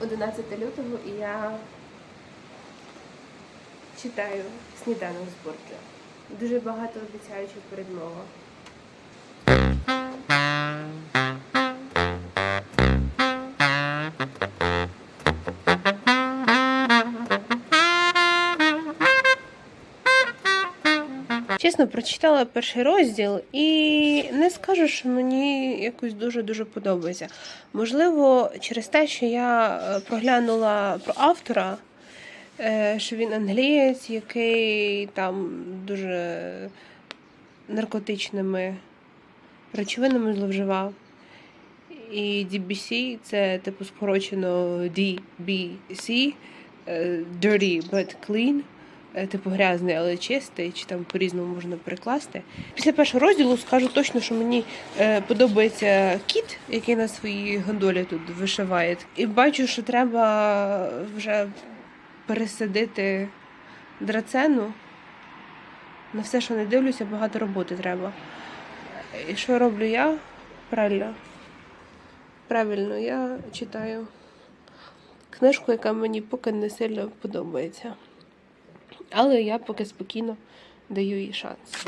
11 лютого і я читаю сніданок з борки. Дуже багато обіцяюча передмова. Чесно, прочитала перший розділ і не скажу, що мені якось дуже-дуже подобається. Можливо, через те, що я е, проглянула про автора, е, що він англієць, який там дуже наркотичними речовинами зловживав. І DBC це типу скорочено DBC, е, Dirty but Clean типу грязний, але чистий, чи там по-різному можна перекласти. Після першого розділу скажу точно, що мені е, подобається кіт, який на своїй гондолі тут вишиває. І бачу, що треба вже пересадити драцену. На все, що не дивлюся, багато роботи треба. І що роблю я? Правильно. Правильно, я читаю книжку, яка мені поки не сильно подобається. Але я поки спокійно даю їй шанс.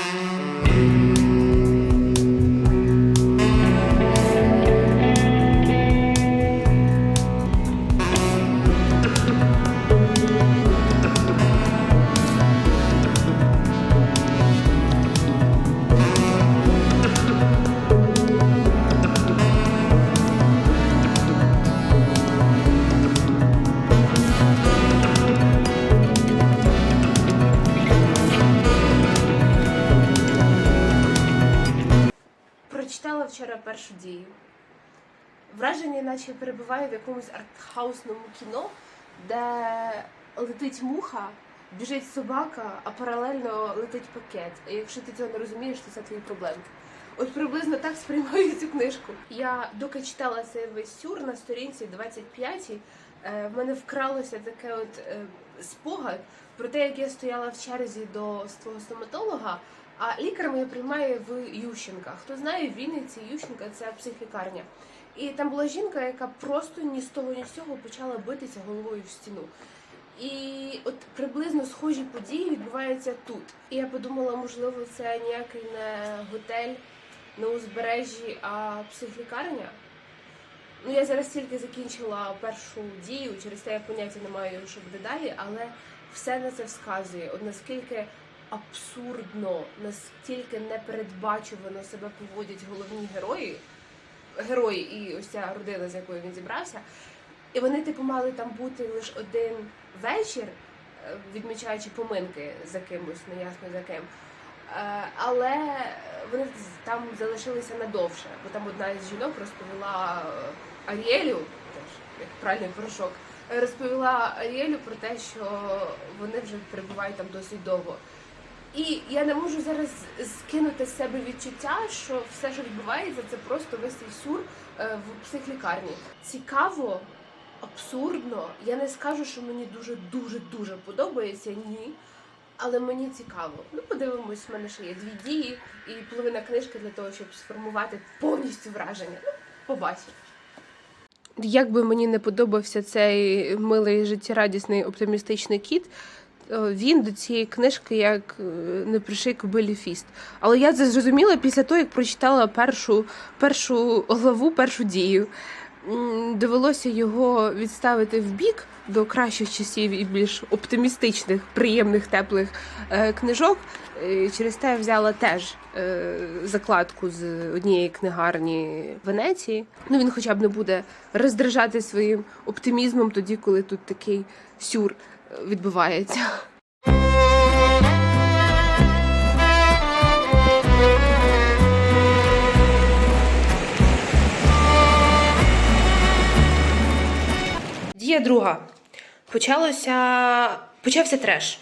Вчора першу дію. Враження, наче перебуваю в якомусь артхаусному кіно, де летить муха, біжить собака, а паралельно летить пакет. І якщо ти цього не розумієш, то це твої проблеми. От приблизно так сприймаю цю книжку. Я доки читала цей весь сюр на сторінці 25 е, в мене вкралося таке от е, спогад про те, як я стояла в черзі до свого стоматолога. А лікар моя приймає в Ющенка. Хто знає, в Вінниці Ющенка це психлікарня. І там була жінка, яка просто ні з того, ні з цього почала битися головою в стіну. І от приблизно схожі події відбуваються тут. І я подумала, можливо, це ніякий не готель на узбережжі, а психлікарня. Ну, я зараз тільки закінчила першу дію, через те я поняття не маю, що буде далі, але все на це вказує. От наскільки абсурдно, настільки непередбачувано себе поводять головні герої, герої і ось ця родина, з якою він зібрався. І вони, типу, мали там бути лише один вечір, е, відмічаючи поминки за кимось, неясно за ким. Е, Але вони там залишилися надовше, бо там одна із жінок розповіла е, Аріелю, теж як правильний порошок, розповіла Аріелю про те, що вони вже перебувають там досить довго. І я не можу зараз скинути з себе відчуття, що все, що відбувається, це просто весь цей сюр е, в психлікарні. Цікаво, абсурдно. Я не скажу, що мені дуже дуже дуже подобається. Ні. Але мені цікаво. Ну, подивимось, в мене ще є дві дії і половина книжки для того, щоб сформувати повністю враження. Ну, побачимо. Як би мені не подобався цей милий життєрадісний оптимістичний кіт, він до цієї книжки як е, не приший кобилі фіст. Але я це зрозуміла після того, як прочитала першу, першу главу, першу дію. Довелося його відставити в бік до кращих часів і більш оптимістичних, приємних, теплих е, книжок. Е, Через те я взяла теж е, закладку з однієї книгарні Венеції. Ну він хоча б не буде роздражати своїм оптимізмом тоді, коли тут такий сюр е, відбувається. Дія друга. Почалося. Почався треш.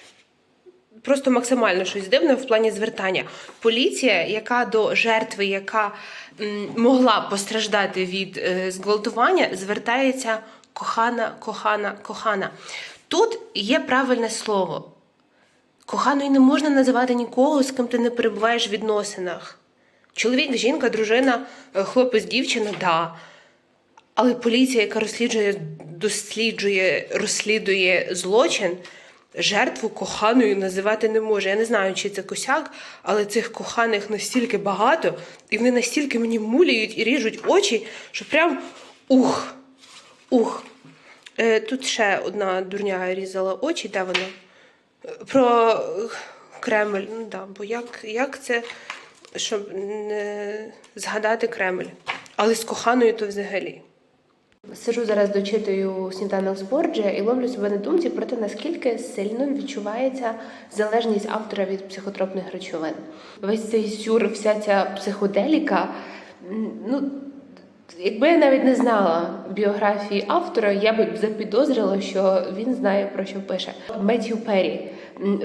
Просто максимально щось дивне в плані звертання. Поліція, яка до жертви, яка могла постраждати від е, зґвалтування, звертається кохана, кохана, кохана. Тут є правильне слово. Коханою не можна називати нікого, з ким ти не перебуваєш в відносинах. Чоловік, жінка, дружина, е, хлопець, дівчина, да. Але поліція, яка розслідує, досліджує, розслідує злочин, жертву коханою називати не може. Я не знаю, чи це косяк, але цих коханих настільки багато, і вони настільки мені муляють і ріжуть очі, що прям ух, ух. Е, тут ще одна дурня різала очі, де вона? Про Кремль. Ну да, бо як, як це, щоб не згадати Кремль? Але з коханою то взагалі. Сижу зараз дочитую сніданок з Борджа і ловлю себе на думці про те, наскільки сильно відчувається залежність автора від психотропних речовин. Весь цей сюр, вся ця психоделіка. Ну, якби я навіть не знала біографії автора, я б запідозрила, що він знає про що пише. Меттью Перрі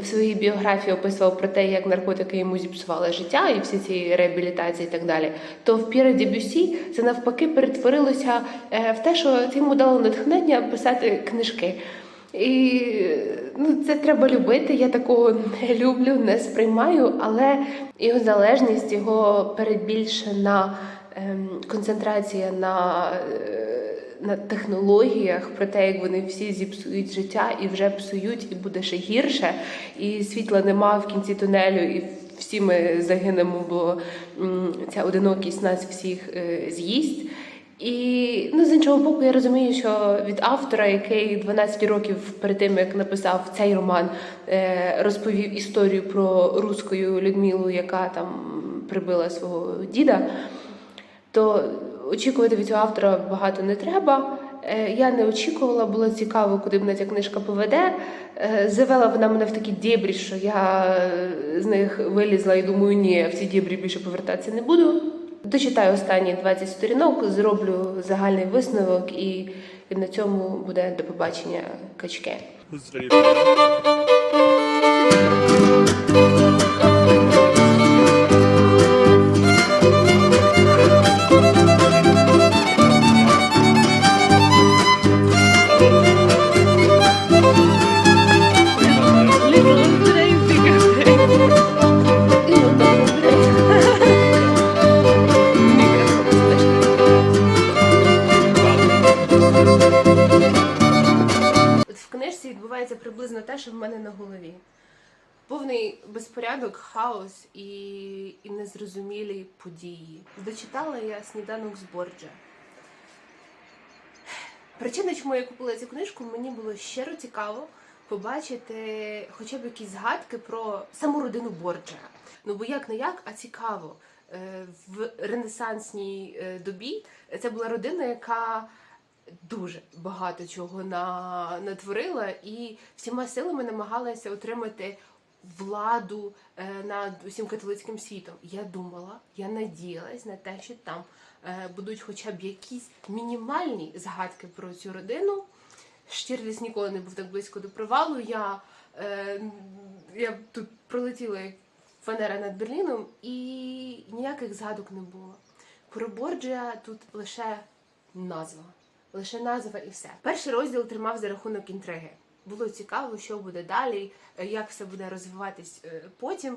в своїй біографії описував про те, як наркотики йому зіпсували життя і всі ці реабілітації і так далі. То в П'єре Дебюсі це навпаки перетворилося е, в те, що йому дало натхнення писати книжки. І ну, це треба любити. Я такого не люблю, не сприймаю, але його залежність, його перебільшена концентрація на, е, на технологіях, про те, як вони всі зіпсують життя і вже псують, і буде ще гірше, і світла нема в кінці тунелю, і всі ми загинемо, бо ця одинокість нас всіх е, з'їсть. І ну, з іншого боку, я розумію, що від автора, який 12 років перед тим, як написав цей роман, е, розповів історію про руську Людмилу, яка там прибила свого діда, то очікувати від цього автора багато не треба. Е, Я не очікувала, було цікаво, куди мене ця книжка поведе. Е, Завела вона мене в такі дєбрі, що я е, з них вилізла і думаю, ні, в ці дєбрі більше повертатися не буду. Дочитаю останні 20 сторінок, зроблю загальний висновок, і, на цьому буде до побачення качки. Повний безпорядок, хаос і, і незрозумілі події. Дочитала я сніданок з Борджа. Причина, чому я купила цю книжку, мені було щиро цікаво побачити хоча б якісь згадки про саму родину Борджа. Ну бо як не як, а цікаво. Е, В ренесансній е, добі це була родина, яка дуже багато чого натворила і всіма силами намагалася отримати владу е, над усім католицьким світом. Я думала, я надіялась на те, що там е, будуть хоча б якісь мінімальні згадки про цю родину. Штірліс ніколи не був так близько до провалу. Я, е, я тут пролетіла як фанера над Берліном, і ніяких згадок не було. Про Борджа тут лише назва. Лише назва і все. Перший розділ тримав за рахунок інтриги. Було цікаво, що буде далі, е, як все буде розвиватись е, потім.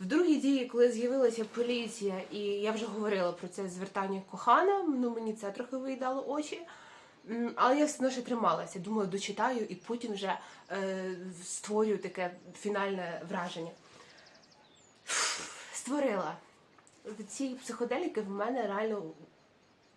В другій дії, коли з'явилася поліція, і я вже говорила про це звертання кохана, ну мені це трохи виїдало очі. Але я все одно ще трималася. Думаю, дочитаю і потім вже е, створюю таке фінальне враження. Створила. Ці психоделіки в мене реально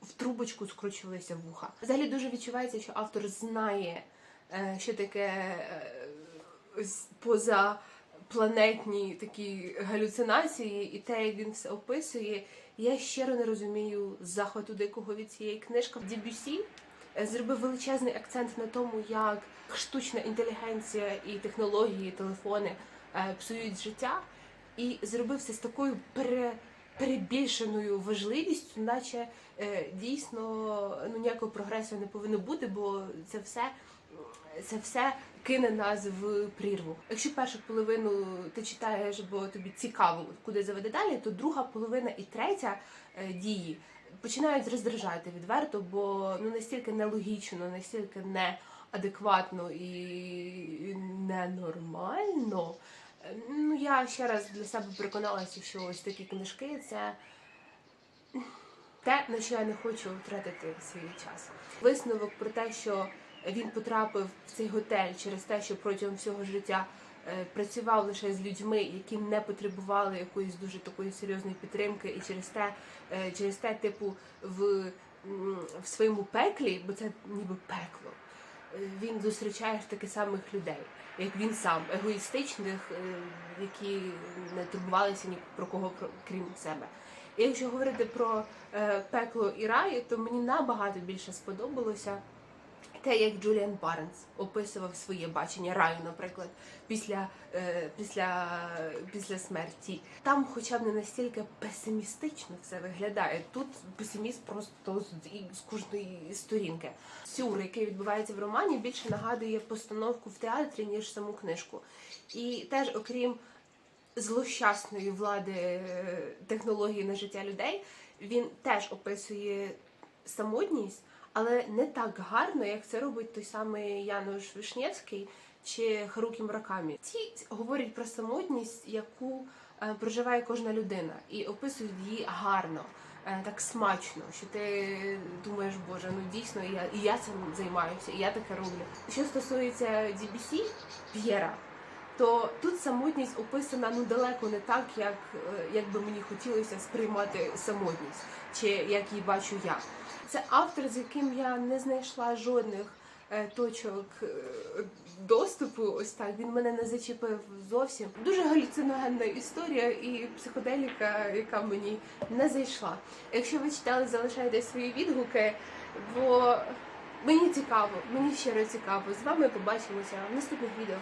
в трубочку скручувалися вуха. Взагалі дуже відчувається, що автор знає, е, що таке е, позапланетні такі галюцинації, і те, як він все описує. Я щиро не розумію захвату дикого від цієї книжки. Дебюсі е, зробив величезний акцент на тому, як штучна інтелігенція і технології, телефони е, псують життя, і зробив це з такою пере перебільшеною важливістю, наче дійсно ну, ніякого прогресу не повинно бути, бо це все, це все кине нас в прірву. Якщо першу половину ти читаєш, бо тобі цікаво, куди заведе далі, то друга половина і третя е, дії починають роздражати відверто, бо ну настільки нелогічно, настільки неадекватно і ненормально. Е, Ну, я ще раз для себе переконалася, що ось такі книжки це те, на що я не хочу втратити свій час. Висновок про те, що він потрапив в цей готель через те, що протягом всього життя е, працював лише з людьми, які не потребували якоїсь дуже такої серйозної підтримки, і через те, е, через те, типу, в, в своєму пеклі, бо це ніби пекло, е, він зустрічає таких самих людей, як він сам, егоїстичних, які не турбувалися ні про кого крім себе. І якщо говорити про пекло і рай, то мені набагато більше сподобалося те, як Джуліан Барнс описував своє бачення раю, наприклад, після, е, після, після смерті. Там, хоча б не настільки песимістично все виглядає. Тут песиміст просто з, з кожної сторінки. Сюр, який відбувається в романі, більше нагадує постановку в театрі, ніж саму книжку. І теж, окрім злощасної влади е, технології на життя людей, він теж описує самотність, але не так гарно, як це робить той самий Януш Вишнєвський чи Харукі Муракамі. Ці говорять про самотність, яку е, проживає кожна людина, і описують її гарно. е, Так смачно, що ти думаєш, боже, ну дійсно, я, і я цим займаюся, і я таке роблю. Що стосується DBC, П'єра, то тут самотність описана ну далеко не так, як, е, як би мені хотілося сприймати самотність, чи як її бачу я. Це автор, з яким я не знайшла жодних е, точок е, доступу. Ось так він мене не зачепив зовсім. Дуже галюциногенна історія і психоделіка, яка мені не зайшла. Якщо ви читали, залишайте свої відгуки, бо мені цікаво, мені щиро цікаво. З вами побачимося в наступних відео.